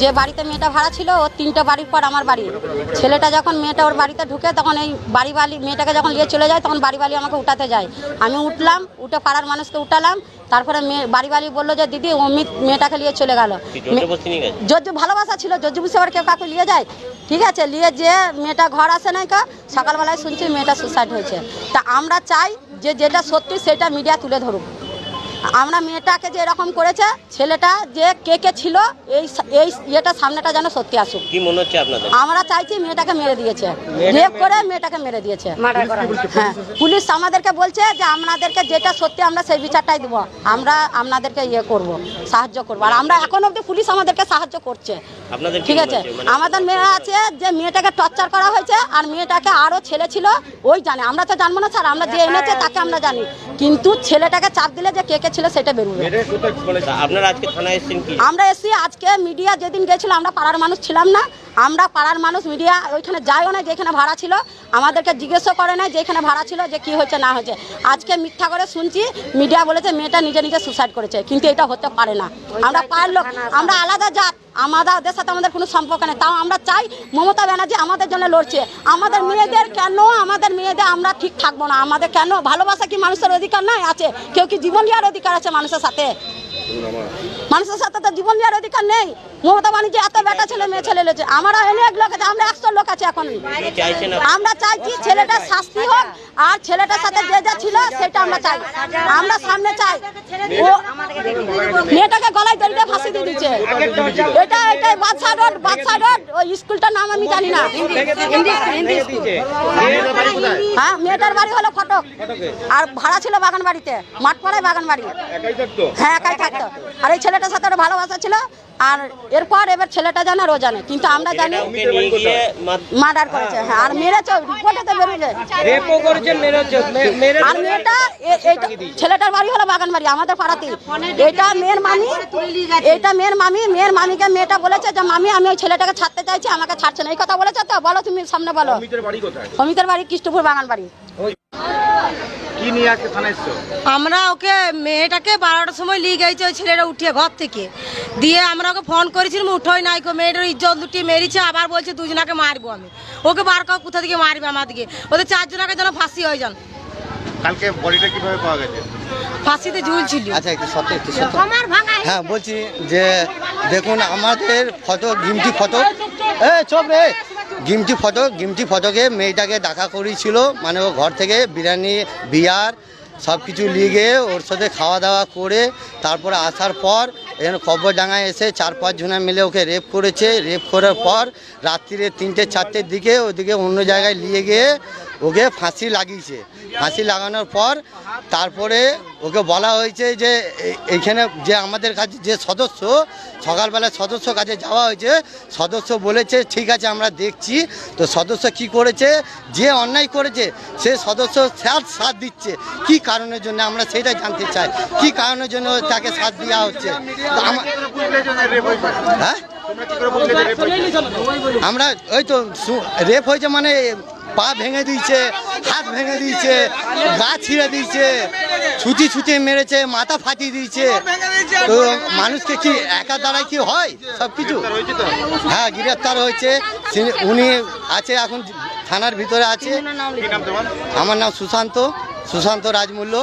যে বাড়িতে মেয়েটা ভাড়া ছিল ওর তিনটা বাড়ির পর আমার বাড়ি। ছেলেটা যখন মেয়েটা ওর বাড়িতে ঢুকে তখন এই বাড়ি বালি মেয়েটাকে যখন নিয়ে চলে যায় তখন বাড়ি বালি আমাকে উঠাতে যায়। আমি উঠলাম উঠে পাড়ার মানুষকে উঠালাম তারপরে মেয়ে বাড়ি বালি বলল যে দিদি অমিত মেয়েটাকে নিয়ে চলে গেল। কি যদি ভালোবাসা ছিল যদি বুঝতে পারে কেউ কাউকে নিয়ে যায়? ঠিক আছে নিয়ে যে মেয়েটা ঘর আসে নাই কা সকালবেলায় শুনছি মেয়েটা সুসাইড হয়েছে। তা আমরা চাই যে যেটা সত্যি সেটা মিডিয়া তুলে ধরুক। আমরা মেয়েটাকে যে এরকম করেছে ছেলেটা যে কে কে ছিল এই এই ইয়েটা সামনেটা যেন সত্যি আসুক। কি মনে হচ্ছে আপনাদের? আমরা চাইছি মেয়েটাকে মেরে দিয়েছে। রেপ করে মেয়েটাকে মেরে দিয়েছে। হ্যাঁ পুলিশ আমাদেরকে বলছে যে আপনাদেরকে যেটা সত্যি আমরা সেই বিচারটাই দেবো। আমরা আপনাদেরকে ইয়ে করব সাহায্য করব। আর আমরা এখন অবধি পুলিশ আমাদেরকে সাহায্য করছে। আপনাদের ঠিক আছে? মানে আমাদের মেয়ে আছে যে মেয়েটাকে টর্চার করা হয়েছে আর মেয়েটাকে আরও ছেলে ছিল ওই জানে। আমরা তো জানব না স্যার আমরা যে এনেছে তাকে আমরা জানি। কিন্তু ছেলেটাকে চাপ দিলে যে কে কে ছিল সেটা বেরোবে আপনারা আজকে থানায় এসেছেন কি? আমরা এসি আজকে মিডিয়া যেদিন গেছিল আমরা পাড়ার মানুষ ছিলাম না। আমরা পাড়ার মানুষ মিডিয়া ওইখানে যাইও না যেখানে ভাড়া ছিল। আমাদেরকে জিজ্ঞেসও করে না যেখানে ভাড়া ছিল যে কি হচ্ছে না হচ্ছে আজকে মিথ্যা করে শুনছি মিডিয়া বলেছে মেয়েটা নিজে নিজে সুসাইড করেছে কিন্তু এটা হতে পারে না। আমরা পাড়ার লোক আমরা আলাদা জাত। আমাদের ওদের সাথে আমাদের কোনো সম্পর্ক নেই। তাও আমরা চাই মমতা ব্যানার্জি আমাদের জন্য লড়ছে। আমাদের মেয়েদের কেন আমাদের মেয়েদের আমরা ঠিক থাকব না? আমাদের কেন ভালোবাসা কি মানুষের অধিকার নাই? আছে। কেউ কি জীবন দেওয়ার অধিকার আছে মানুষের সাথে? মানুষের সাথে তো জীবন দেওয়ার অধিকার নেই। মমতা বাণিজ্য এত বেটা ছেলে মেয়ে ছেলে লেছে আমরা অনেক লোক আছে আমরা একশো লোক আছে এখন? আমরা চাইছি ছেলেটার শাস্তি হোক আর ছেলেটার সাথে যে যা ছিল সেটা আমরা চাই। আমরা সামনে চাই। ও মেয়েটাকে গলায় দড়িতে ফাঁসি দিয়ে দিচ্ছে। এটা এটা বাদশা রোড বাদশা রোড ওই স্কুলটার নাম আমি জানি না। হ্যাঁ মেয়েটার বাড়ি হলো ফটক। আর ভাড়া ছিল বাগান বাড়িতে মাঠপাড়ায় বাগান বাড়ি। হ্যাঁ একাই থাকতো। আর এই ছেলেটার সাথে ওর ভালোবাসা ছিল। আর এরপর এবার ছেলেটা জানে আর ও জানে। কিন্তু আমরা জানি মার্ডার করেছে। হ্যাঁ আর মেরেছে রিপোর্টে তো বেরোলে রেপও করেছে মেরে আর মেয়েটা ছেলেটার বাড়ি হলো বাগান বাড়ি আমাদের পাড়াতে এটা মেয়ের মামি এটা মেয়ের মামি মেয়ের মামিকে মেয়েটা বলেছে যে মামি আমি ওই ছেলেটাকে ছাড়তে চাইছি আমাকে ছাড়ছে না। এই কথা বলেছে তো বলো তুমি সামনে বলো। বাড়ি কোথায়? অমিতের বাড়ি কৃষ্ণপুর বাগান বাড়ি কি নিয়ে আজকে থানায় এসছো? আমরা ওকে মেয়েটাকে বারোটার সময় নিয়ে গেছে ওই ছেলেটা উঠিয়ে ঘর থেকে। দিয়ে আমরা ওকে ফোন করেছিলাম উঠোই নাই কো মেয়েটার ইজ্জত লুটিয়ে মেরেছে আবার বলছে দুজনাকে মারবো আমি। ওকে বার কাউ কোথা থেকে মারবে আমাদেরকে ওদের চারজনাকে যেন ফাঁসি হয়ে যান। কালকে বডিটা কীভাবে পাওয়া গেছে? ফাঁসিতে ঝুলছিল আচ্ছা একটু সত্য একটু সত্য। হ্যাঁ বলছি যে দেখুন আমাদের ফটো গিমটি ফটো। এ চপ রে গিমটি ফটো গিমটি ফটোকে মেয়েটাকে দেখা করেছিল মানে ও ঘর থেকে বিরিয়ানি, বিয়ার সব কিছু নিয়ে গিয়ে ওর সাথে খাওয়া দাওয়া করে তারপরে আসার পর এখানে কব্বরডাঙ্গায় এসে চার পাঁচ জনা মিলে ওকে রেপ করেছে। রেপ করার পর রাত্রিরে তিনটে, চারটের দিকে ওদিকে অন্য জায়গায় নিয়ে গিয়ে ওকে ফাঁসি লাগিয়েছে। ফাঁসি লাগানোর পর তারপরে ওকে বলা হয়েছে যে এইখানে যে আমাদের কাছে যে সদস্য সকালবেলা সদস্য কাছে যাওয়া হয়েছে, সদস্য বলেছে, ঠিক আছে, আমরা দেখছি। তো সদস্য কি করেছে? যে অন্যায় করেছে, সে সদস্য স্যার সাথ দিচ্ছে। কি কারণের জন্য আমরা সেটাই জানতে চাই। কি কারণের জন্য তাকে সাথ দেওয়া হচ্ছে? হ্যাঁ? আমরা, ওই তো রেপ হয়েছে মানে পা ভেঙে দিয়েছে। হাত ভেঙে দিয়েছে গা ছিঁড়ে দিয়েছে ছুটি ছুটি মেরেছে মাথা ফাটিয়ে দিয়েছে। তো মানুষকে কি একা দ্বারাই কি হয় সব কিছু হ্যাঁ গ্রেপ্তার হয়েছে। উনি আছে এখন থানার ভিতরে আছে। আমার নাম সুশান্ত সুশান্ত রাজমূল্য।